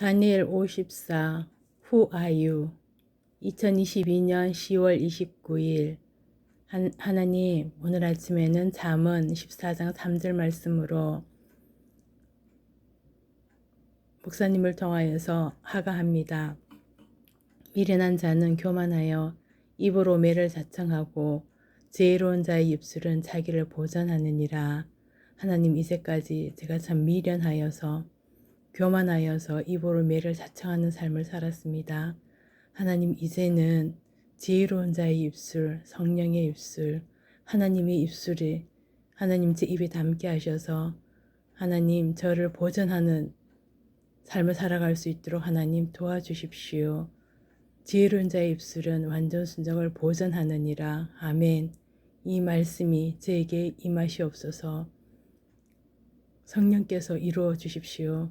다니엘 54 Who are you? 2022년 10월 29일 한, 하나님 오늘 아침에는 잠언 14장 3절 말씀으로 목사님을 통하여서 하가합니다. 미련한 자는 교만하여 입으로 매를 자청하고 지혜로운 자의 입술은 자기를 보전하느니라. 하나님 이제까지 제가 참 미련하여서 교만하여서 입으로 매를 자청하는 삶을 살았습니다. 하나님 이제는 지혜로운 자의 입술, 성령의 입술, 하나님의 입술이 하나님 제 입에 담게 하셔서 하나님 저를 보전하는 삶을 살아갈 수 있도록 하나님 도와주십시오. 지혜로운 자의 입술은 완전 순정을 보전하느니라. 아멘. 이 말씀이 저에게 임하시옵소서. 성령께서 이루어 주십시오.